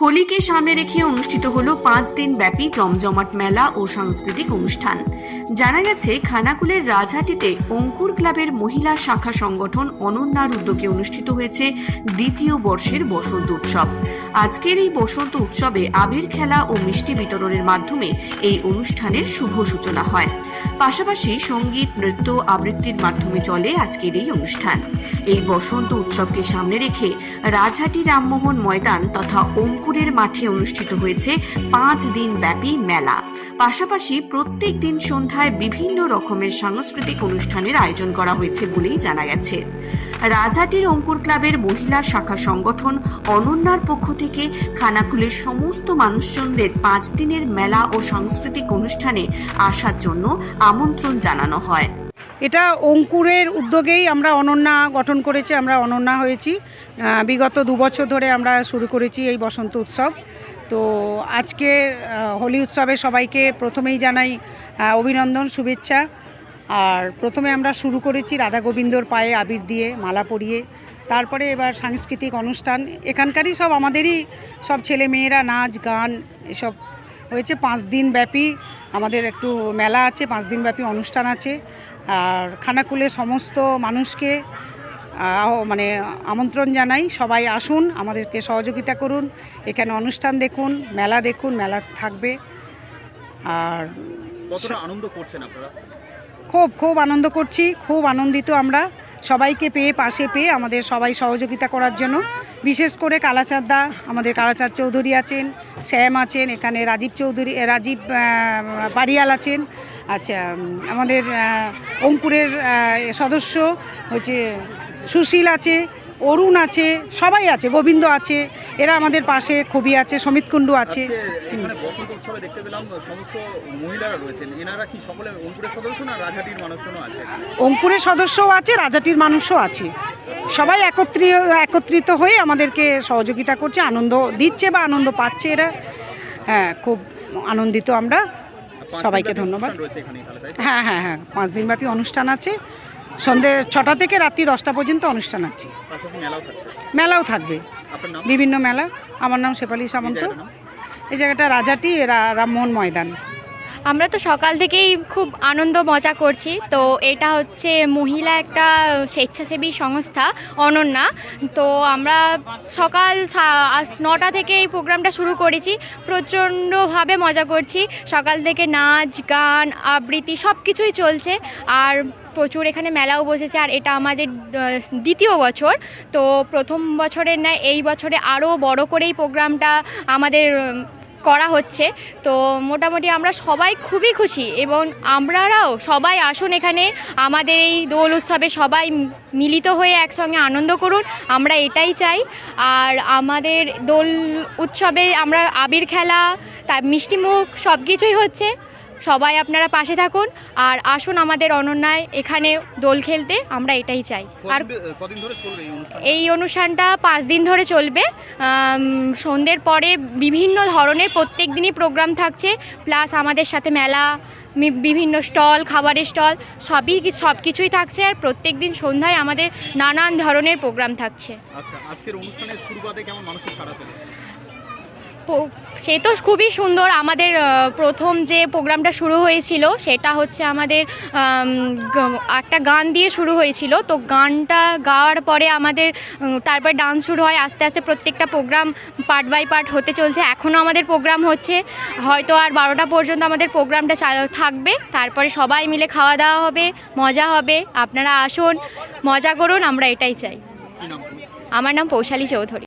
হোলিকে সামনে রেখে অনুষ্ঠিত হলো পাঁচ দিন ব্যাপী জমজমাট মেলা ও সাংস্কৃতিক অনুষ্ঠান। জানা গেছে, খানাকুলের রাজহাটিতে অঙ্কুর ক্লাবের মহিলা শাখা সংগঠন অনন্যার উদ্যোগে অনুষ্ঠিত হয়েছে দ্বিতীয় বর্ষের বসন্ত উৎসব। আজকের এই বসন্ত উৎসবে আবির খেলা ও মিষ্টি বিতরণের মাধ্যমে এই অনুষ্ঠানের শুভ সূচনা হয়। পাশাপাশি সংগীত, নৃত্য আবৃত্তির মাধ্যমে চলে আজকের এই অনুষ্ঠান। এই বসন্ত উৎসবকে সামনে রেখে রাজহাটি রামমোহন ময়দান তথা অঙ্কুরের মাঠে অনুষ্ঠিত হয়েছে পাঁচ দিন ব্যাপী মেলা। পাশাপাশি প্রত্যেক দিন সন্ধ্যায় বিভিন্ন রকমের সাংস্কৃতিক অনুষ্ঠানের আয়োজন করা হয়েছে বলেই জানা গেছে। রাজাটির অঙ্কুর ক্লাবের মহিলা শাখা সংগঠন অনন্যার পক্ষ থেকে খানাকুলের সমস্ত মানুষজনদের পাঁচ দিনের মেলা ও সাংস্কৃতিক অনুষ্ঠানে আসার জন্য আমন্ত্রণ জানানো হয়। এটা অঙ্কুরের উদ্যোগেই আমরা অনন্যা গঠন করেছি, আমরা অনন্যা হয়েছি। বিগত দু বছর ধরে আমরা শুরু করেছি এই বসন্ত উৎসব। তো আজকে হোলি উৎসবে সবাইকে প্রথমেই জানাই অভিনন্দন, শুভেচ্ছা। আর প্রথমে আমরা শুরু করেছি রাধা গোবিন্দর পায়ে আবির দিয়ে মালা পরিয়ে। তারপরে এবার সাংস্কৃতিক অনুষ্ঠান। এখানকারই সব আমাদেরই সব ছেলে মেয়েরা নাচ, গান, এসব হয়েছে। পাঁচ দিন ব্যাপী আমাদের একটু মেলা আছে, পাঁচ দিন ব্যাপী অনুষ্ঠান আছে। আর খানাকুলের সমস্ত মানুষকে মানে আমন্ত্রণ জানাই। সবাই আসুন আমাদেরকে সহযোগিতা করুন। এখানে অনুষ্ঠান দেখুন মেলা দেখুন মেলা থাকবে। আর আনন্দ করছেন আপনারা? খুব খুব আনন্দ করছি খুব আনন্দিত আমরা। সবাইকে পেয়ে পাশে পেয়ে আমাদের সবাই সহযোগিতা করার জন্য। বিশেষ করে কালাচাঁদ দা আমাদের কালাচাঁদ চৌধুরী আছেন শ্যাম আছেন এখানে রাজীব চৌধুরী রাজীব পারিয়াল আছেন। আচ্ছা আমাদের অঙ্কুরের সদস্য হচ্ছে সুশীল আছে অরুণ আছে সবাই আছে গোবিন্দ আছে এরা আমাদের পাশে খুবই আছে সমিত কুণ্ডু আছে। অঙ্কুরের সদস্যও আছে রাজাটির মানুষও আছে। সবাই একত্রিত একত্রিত হয়ে আমাদেরকে সহযোগিতা করছে আনন্দ দিচ্ছে বা আনন্দ পাচ্ছে এরা। হ্যাঁ খুব আনন্দিত আমরা। সবাইকে ধন্যবাদ? হ্যাঁ হ্যাঁ হ্যাঁ পাঁচ দিনব্যাপী অনুষ্ঠান আছে। সন্ধে ছটা থেকে রাত্রি দশটা পর্যন্ত অনুষ্ঠান আছে। মেলাও থাকবে। বিভিন্ন মেলা। আমার নাম শেফালি সামন্ত। এই জায়গাটা রাজাটি রা- রামমোহন ময়দান। আমরা তো সকাল থেকেই খুব আনন্দ মজা করছি। তো এটা হচ্ছে মহিলা একটা স্বেচ্ছাসেবী সংস্থা, অনন্যা। তো আমরা সকাল নটা থেকে এই প্রোগ্রামটা শুরু করেছি। প্রচণ্ডভাবে মজা করছি। সকাল থেকে নাচ, গান, আবৃত্তি সব কিছুই চলছে। আর প্রচুর এখানে মেলাও বসেছে। আর এটা আমাদের দ্বিতীয় বছর। তো প্রথম বছরের ন্যায় এই বছরে আরও বড় করেই প্রোগ্রামটা আমাদের করা হচ্ছে। তো মোটামুটি আমরা সবাই খুবই খুশি এবং আমরাও সবাই আসুন এখানে। আমাদের এই দোল উৎসবে সবাই মিলিত হয়ে একসঙ্গে আনন্দ করুন। আমরা এটাই চাই। আর আমাদের দোল উৎসবে আমরা আবির খেলা তার মিষ্টিমুখ সব কিছুই হচ্ছে। সবাই আপনারা পাশে থাকুন আর আসুন আমাদের অনন্যায় এখানে দোল খেলতে আমরা এটাই চাই। আর এই অনুষ্ঠানটা? পাঁচ দিন ধরে চলবে। সন্ধ্যের পরে বিভিন্ন ধরনের প্রত্যেক দিনই প্রোগ্রাম থাকছে প্লাস আমাদের সাথে মেলা বিভিন্ন স্টল খাবারের স্টল সবই সব কিছুই থাকছে আর প্রত্যেক দিন সন্ধ্যায় আমাদের নানান ধরনের প্রোগ্রাম থাকছে। আচ্ছা আজকের অনুষ্ঠানের শুরুবাতে কেমন মানুষের সাড়া পেলে? সে তো খুবই সুন্দর। আমাদের প্রথম যে প্রোগ্রামটা শুরু হয়েছিল সেটা হচ্ছে আমাদের একটা গান দিয়ে শুরু হয়েছিল। তো গানটা গাওয়ার পরে আমাদের তারপর ডান্স শুরু হয়। আস্তে আস্তে প্রত্যেকটা প্রোগ্রাম পার্ট বাই পার্ট হতে চলছে। এখনও আমাদের প্রোগ্রাম হচ্ছে। হয়তো আর বারোটা পর্যন্ত আমাদের প্রোগ্রামটা চালু থাকবে। তারপরে সবাই মিলে খাওয়া দাওয়া হবে মজা হবে। আপনারা আসুন মজা করুন আমরা এটাই চাই? আমার নাম পৌশালী চৌধুরী।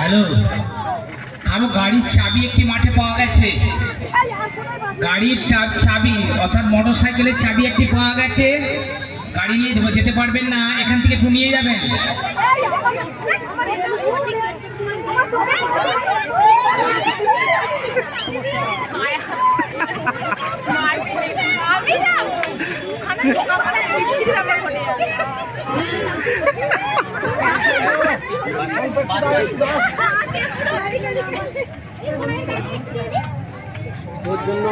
Hello. আমার গাড়ির চাবি একটি মাঠে পাওয়া গেছে? গাড়ির চাবি, অর্থাৎ মোটর সাইকেলের চাবি একটি পাওয়া গেছে? গাড়ি নিয়ে যেতে পারবেন না, এখান থেকে একটু নিয়ে যাবেন। জন্য